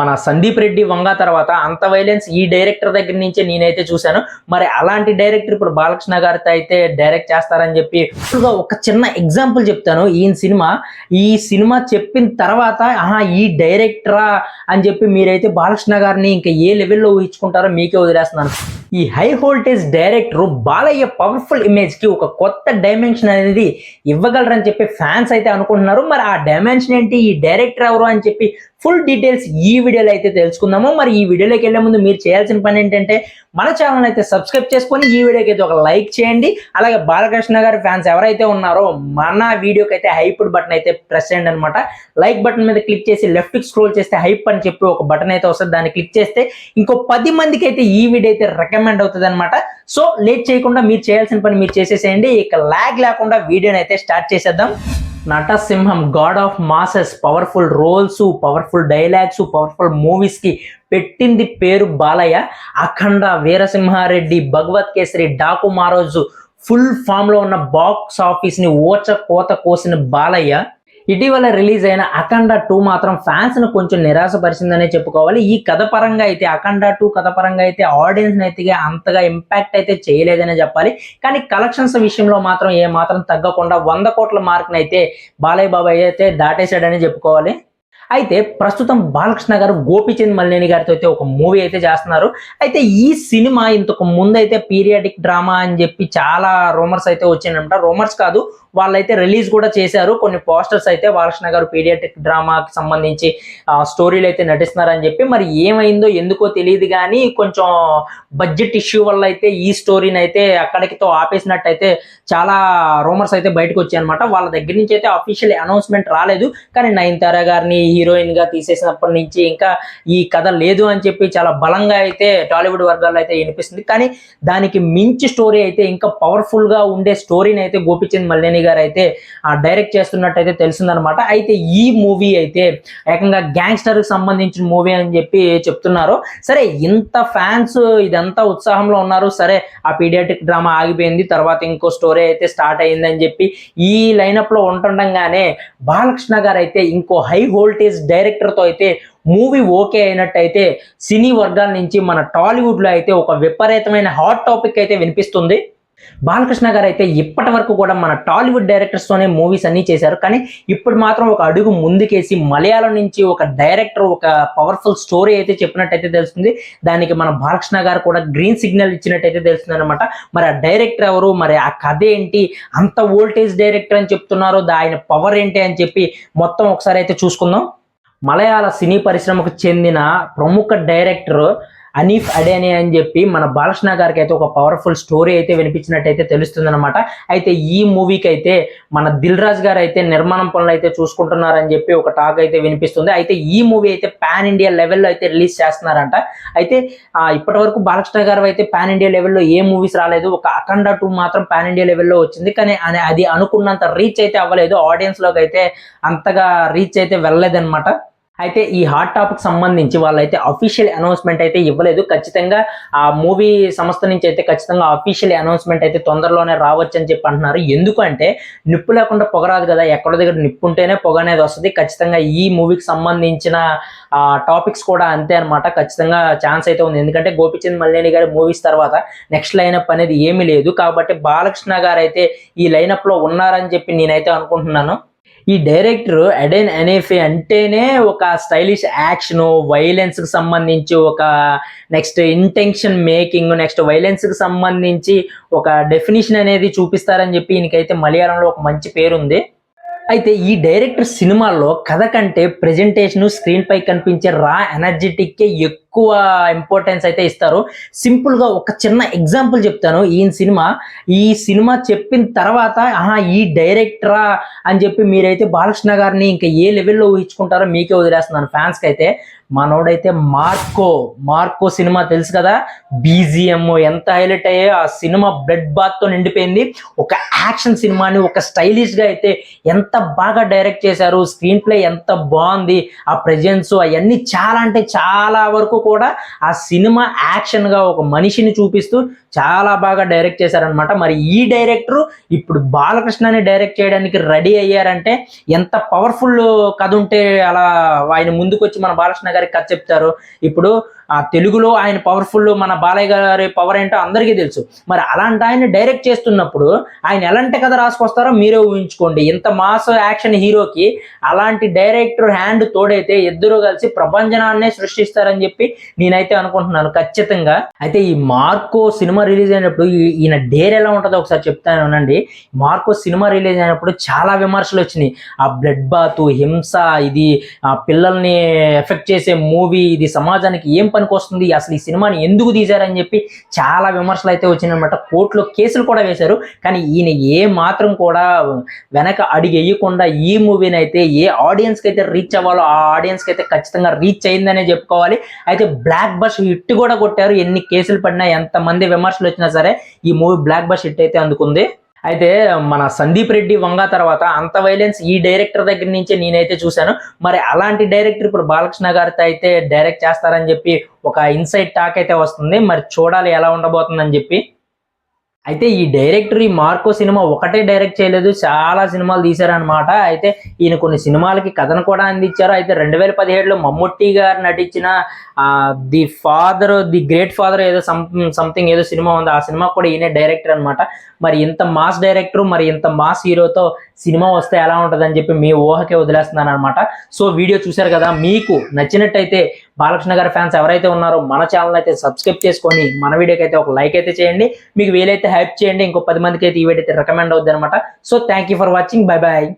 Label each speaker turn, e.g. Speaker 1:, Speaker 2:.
Speaker 1: మన సందీప్ రెడ్డి వంగ తర్వాత అంత వైలెన్స్ ఈ డైరెక్టర్ దగ్గర నుంచే నేనైతే చూశాను. మరి అలాంటి డైరెక్టర్ ఇప్పుడు బాలకృష్ణ గారితో అయితే డైరెక్ట్ చేస్తారని చెప్పి ఇప్పుడు ఒక చిన్న ఎగ్జాంపుల్ చెప్తాను. ఈయన సినిమా ఈ సినిమా చెప్పిన తర్వాత ఆహా ఈ డైరెక్టరా అని చెప్పి మీరైతే బాలకృష్ణ గారిని ఇంకా ఏ లెవెల్లో ఊహించుకుంటారో మీకే వదిలేస్తున్నాను. ఈ high voltage director Balayya powerful ఇమేజ్కి ఒక కొత్త డైమెన్షన్ అనేది ఇవ్వగలరని చెప్పి ఫ్యాన్స్ అయితే అనుకుంటున్నారు. మరి ఆ డైమెన్షన్ ఏంటి? ఈ డైరెక్టర్ ఎవరు అని చెప్పి ఫుల్ డీటెయిల్స్ ఈ వీడియోలో అయితే తెలుసుకుందాము. మరి ఈ వీడియోలోకి వెళ్ళే ముందు మీరు చేయాల్సిన పని ఏంటంటే మన ఛానల్ అయితే సబ్స్క్రైబ్ చేసుకొని ఈ వీడియోకి అయితే ఒక లైక్ చేయండి. అలాగే బాలకృష్ణ గారి ఫ్యాన్స్ ఎవరైతే ఉన్నారో మన వీడియోకి అయితే హైప్ బటన్ అయితే ప్రెస్ చేయండి అనమాట లైక్ బటన్ మీద క్లిక్ చేసి లెఫ్ట్ స్క్రోల్ చేస్తే హైప్ అని చెప్పి ఒక బటన్ అయితే వస్తుంది. దాన్ని క్లిక్ చేస్తే ఇంకో పది మందికి అయితే ఈ వీడియో అయితే రికమెండ్ అవుతుంది అనమాట సో లేట్ చేయకుండా మీరు చేయాల్సిన పని మీరు చేసేసేయండి. ఇక లాగ్ లేకుండా వీడియోని అయితే స్టార్ట్ చేసేద్దాం. నటసింహం god of masses powerful roles powerful dialogues powerful మూవీస్కి పెట్టింది పేరు బాలయ్య. అఖండ వీరసింహారెడ్డి భగవత్ కేసరి డాకు మారోజు ఫుల్ ఫామ్లో ఉన్న బాక్స్ ఆఫీస్ని ఓచ కోత కోసిన బాలయ్య. ఇటీవల రిలీజ్ అయిన అఖండ టూ మాత్రం ఫ్యాన్స్ను కొంచెం నిరాశపరిచిందనే చెప్పుకోవాలి. ఈ కథ పరంగా అయితే అఖండ టూ కథ పరంగా అయితే ఆడియన్స్ అయితే అంతగా ఇంపాక్ట్ అయితే చేయలేదనే చెప్పాలి. కానీ కలెక్షన్స్ విషయంలో మాత్రం ఏ మాత్రం తగ్గకుండా వంద కోట్ల మార్క్ అయితే బాలయ్య బాబాయ్ అయితే దాటేశాడని చెప్పుకోవాలి. అయితే ప్రస్తుతం బాలకృష్ణ గారు గోపిచంద్ మల్లేని గారితో అయితే ఒక మూవీ అయితే చేస్తున్నారు. అయితే ఈ సినిమా ఇంతకు ముందు అయితే పీరియాడిక్ డ్రామా అని చెప్పి చాలా రూమర్స్ అయితే వచ్చిందంట రూమర్స్ కాదు వాళ్ళైతే రిలీజ్ కూడా చేశారు. కొన్ని పోస్టర్స్ అయితే వాలకృష్ణ గారు పీడియాటిక్ డ్రామాకి సంబంధించి స్టోరీలు అయితే నటిస్తున్నారని చెప్పి మరి ఏమైందో ఎందుకో తెలియదు కానీ కొంచెం బడ్జెట్ ఇష్యూ వల్ల అయితే ఈ స్టోరీని అయితే అక్కడికితో ఆపేసినట్టయితే చాలా రూమర్స్ అయితే బయటకు వచ్చాయి అనమాట వాళ్ళ దగ్గర నుంచి అయితే అఫీషియల్ అనౌన్స్మెంట్ రాలేదు. కానీ నయనతార గారిని హీరోయిన్గా తీసేసినప్పటి నుంచి ఇంకా ఈ కథ లేదు అని చెప్పి చాలా బలంగా అయితే టాలీవుడ్ వర్గాల్లో అయితే వినిపిస్తుంది. కానీ దానికి మించి స్టోరీ అయితే ఇంకా పవర్ఫుల్గా ఉండే స్టోరీని అయితే గోపిచంద్ మల్లేని గారు అయితే డైరెక్ట్ చేస్తున్నట్టయితే తెలిసిందనమాట. అయితే ఈ మూవీ అయితే ఏకంగా గ్యాంగ్స్టర్కి సంబంధించిన మూవీ అని చెప్పి చెప్తున్నారు. సరే ఇంత ఫ్యాన్స్ ఇదంతా ఉత్సాహంలో ఉన్నారు. సరే ఆ పీడియాటిక్ డ్రామా ఆగిపోయింది. తర్వాత ఇంకో స్టోరీ అయితే స్టార్ట్ అయిందని చెప్పి ఈ లైనప్లో ఉంటుండగానే బాలకృష్ణ గారు అయితే ఇంకో హై వోల్టేజ్ డైరెక్టర్తో అయితే మూవీ ఓకే అయినట్టయితే సినీ వర్గాల నుంచి మన టాలీవుడ్లో అయితే ఒక విపరీతమైన హాట్ టాపిక్ అయితే వినిపిస్తుంది. బాలకృష్ణ గారు అయితే ఇప్పటి వరకు కూడా మన టాలీవుడ్ డైరెక్టర్స్ తోనే మూవీస్ అన్ని చేశారు. కానీ ఇప్పుడు మాత్రం ఒక అడుగు ముందుకేసి మలయాళం నుంచి ఒక డైరెక్టర్ ఒక పవర్ఫుల్ స్టోరీ అయితే చెప్పినట్టయితే తెలుస్తుంది. దానికి మన బాలకృష్ణ గారు కూడా గ్రీన్ సిగ్నల్ ఇచ్చినట్టయితే తెలుస్తుంది అనమాట మరి ఆ డైరెక్టర్ ఎవరు? మరి ఆ కథ ఏంటి? అంత వోల్టేజ్ డైరెక్టర్ అని చెప్తున్నారు ఆయన పవర్ ఏంటి అని చెప్పి మొత్తం ఒకసారి అయితే చూసుకుందాం. మలయాళ సినీ పరిశ్రమకు చెందిన ప్రముఖ డైరెక్టర్ అనీఫ్ అడేనే అని చెప్పి మన బాలకృష్ణ గారికి అయితే ఒక పవర్ఫుల్ స్టోరీ అయితే వినిపించినట్టయితే తెలుస్తుంది అనమాట అయితే ఈ మూవీకి అయితే మన దిల్ రాజ్ గారు అయితే నిర్మాణం పనులు అయితే చూసుకుంటున్నారని చెప్పి ఒక టాక్ అయితే వినిపిస్తుంది. అయితే ఈ మూవీ అయితే పాన్ ఇండియా లెవెల్లో అయితే రిలీజ్ చేస్తున్నారంట. అయితే ఇప్పటి వరకు బాలకృష్ణ గారు అయితే పాన్ ఇండియా లెవెల్లో ఏ మూవీస్ రాలేదు. ఒక అఖండ టూ మాత్రం పాన్ ఇండియా లెవెల్లో వచ్చింది. కానీ అది- అనుకున్నంత రీచ్ అయితే అవ్వలేదు. ఆడియన్స్లోకి అయితే అంతగా రీచ్ అయితే వెళ్ళలేదన్నమాట. అయితే ఈ హాట్ టాపిక్ సంబంధించి వాళ్ళైతే అఫీషియల్ అనౌన్స్మెంట్ అయితే ఇవ్వలేదు. ఖచ్చితంగా ఆ మూవీ సంస్థ నుంచి అయితే ఖచ్చితంగా అఫీషియల్ అనౌన్స్మెంట్ అయితే తొందరలోనే రావచ్చు అని చెప్పి అంటున్నారు. ఎందుకంటే నిప్పు లేకుండా పొగ రాదు కదా. ఎక్కడ దగ్గర నిప్పు ఉంటేనే పొగ అనేది వస్తుంది. ఖచ్చితంగా ఈ మూవీకి సంబంధించిన టాపిక్స్ కూడా అంతే అనమాట ఖచ్చితంగా ఛాన్స్ అయితే ఉంది. ఎందుకంటే గోపిచంద్ మల్లేని గారి మూవీస్ తర్వాత నెక్స్ట్ లైనప్ అనేది ఏమీ లేదు. కాబట్టి బాలకృష్ణ గారు అయితే ఈ లైనప్లో ఉన్నారని చెప్పి నేనైతే అనుకుంటున్నాను. ఈ డైరెక్టర్ అడెన్ అనేఫే అంటేనే ఒక స్టైలిష్ యాక్షన్ వైలెన్స్కి సంబంధించి ఒక నెక్స్ట్ ఇంటెన్షన్ మేకింగ్ నెక్స్ట్ వైలెన్స్కి సంబంధించి ఒక డెఫినేషన్ అనేది చూపిస్తారని చెప్పి ఈయనకైతే మలయాళంలో ఒక మంచి పేరుంది. అయితే ఈ డైరెక్టర్ సినిమాల్లో కథ కంటే ప్రెజెంటేషన్ స్క్రీన్ పై కనిపించే రా ఎనర్జెటిక్ ఎక్కువ ఇంపార్టెన్స్ అయితే ఇస్తారు. సింపుల్గా ఒక చిన్న ఎగ్జాంపుల్ చెప్తాను. ఈయన సినిమా ఈ సినిమా చెప్పిన తర్వాత ఆహా ఈ డైరెక్టరా అని చెప్పి మీరైతే బాలకృష్ణ గారిని ఇంకా ఏ లెవెల్లో ఊహించుకుంటారో మీకే వదిలేస్తున్నాను. ఫ్యాన్స్కి అయితే మనోడైతే మార్కో మార్కో సినిమా తెలుసు కదా? బీజిఎం ఎంత హైలైట్ అయ్యో ఆ సినిమా బ్లడ్ బాత్తో నిండిపోయింది. ఒక యాక్షన్ సినిమాని ఒక స్టైలిష్గా అయితే ఎంత బాగా డైరెక్ట్ చేశారు స్క్రీన్ ప్లే ఎంత బాగుంది ఆ ప్రజెన్స్ అవన్నీ చాలా అంటే చాలా వరకు కూడా ఆ సినిమా యాక్షన్గా ఒక మనిషిని చూపిస్తూ చాలా బాగా డైరెక్ట్ చేశారనమాట మరి ఈ డైరెక్టర్ ఇప్పుడు బాలకృష్ణని డైరెక్ట్ చేయడానికి రెడీ అయ్యారంటే ఎంత పవర్ఫుల్ కథ ఉంటే అలా ఆయన ముందుకు వచ్చి మన బాలకృష్ణ గారికి కథ చెప్తారు. ఇప్పుడు ఆ తెలుగులో ఆయన పవర్ఫుల్ మన బాలయ్య గారి పవర్ ఏంటో అందరికీ తెలుసు. మరి అలాంటి ఆయన డైరెక్ట్ చేస్తున్నప్పుడు ఆయన ఎలాంటి కథ రాసుకొస్తారో మీరే ఊహించుకోండి. ఇంత మాస్ యాక్షన్ హీరోకి అలాంటి డైరెక్టర్ హ్యాండ్ తోడైతే ఇద్దరు కలిసి ప్రపంచనాన్నే సృష్టిస్తారని చెప్పి నేనైతే అనుకుంటున్నాను ఖచ్చితంగా. అయితే ఈ మార్కో సినిమా రిలీజ్ అయినప్పుడు ఈయన డేర్ ఎలా ఉంటుందో ఒకసారి చెప్తాను అనండి. మార్కో సినిమా రిలీజ్ అయినప్పుడు చాలా విమర్శలు వచ్చినాయి. ఆ బ్లడ్ బాత్ హింస ఇది ఆ పిల్లల్ని ఎఫెక్ట్ చేసే మూవీ ఇది సమాజానికి ఏం పనికి వస్తుంది అసలు ఈ సినిమాని ఎందుకు తీశారని చెప్పి చాలా విమర్శలు అయితే వచ్చినాయన్నమాట కోర్టులో కేసులు కూడా వేశారు. కానీ ఈయన ఏ మాత్రం కూడా వెనక అడిగేయకుండా ఈ మూవీని అయితే ఏ ఆడియన్స్కి అయితే రీచ్ అవ్వాలో ఆ ఆడియన్స్కి అయితే ఖచ్చితంగా రీచ్ అయిందనే చెప్పుకోవాలి. అయితే బ్లాక్ బస్ హిట్ కూడా కొట్టారు. ఎన్ని కేసులు పడినా ఎంతమంది విమర్శలు వచ్చినా సరే ఈ మూవీ బ్లాక్ బస్ హిట్ అయితే అందుకుంది. అయితే మన సందీప్ రెడ్డి వంగ తర్వాత అంత వైలెన్స్ ఈ డైరెక్టర్ దగ్గర నుంచే నేనైతే చూశాను. మరి అలాంటి డైరెక్టర్ ఇప్పుడు బాలకృష్ణ గారితో అయితే డైరెక్ట్ చేస్తారని చెప్పి ఒక ఇన్సైట్ టాక్ అయితే వస్తుంది. మరి చూడాలి ఎలా ఉండబోతుందని చెప్పి. అయితే ఈ డైరెక్టర్ ఈ మార్కో సినిమా ఒకటే డైరెక్ట్ చేయలేదు చాలా సినిమాలు తీశారనమాట అయితే ఈయన కొన్ని సినిమాలకి కథను కూడా అందించారు. అయితే రెండు వేల పదిహేడులో మమ్ముట్టి గారు నటించిన the father the great father ఏదో సంథింగ్ ఏదో సినిమా ఉంది. ఆ సినిమా కూడా ఈయనే డైరెక్టర్ అనమాట మరి ఇంత మాస్ డైరెక్టర్ మరి ఇంత మాస్ హీరోతో సినిమా వస్తే ఎలా ఉంటుందని చెప్పి మీ ఊహకే వదిలేస్తున్నాను అనమాట సో వీడియో చూశారు కదా మీకు నచ్చినట్టయితే బాలకృష్ణ గారి ఫ్యాన్స్ ఎవరైతే ఉన్నారో మన ఛానల్ అయితే సబ్స్క్రైబ్ చేసుకొని మన వీడియోకి అయితే ఒక లైక్ అయితే చేయండి. మీకు వీలైతే హెల్ప్ చేయండి. ఇంకో పది మందికి అయితే ఈ వీడియో అయితే రికమెండ్ అవుద్ది అనమాట so thank you for watching bye bye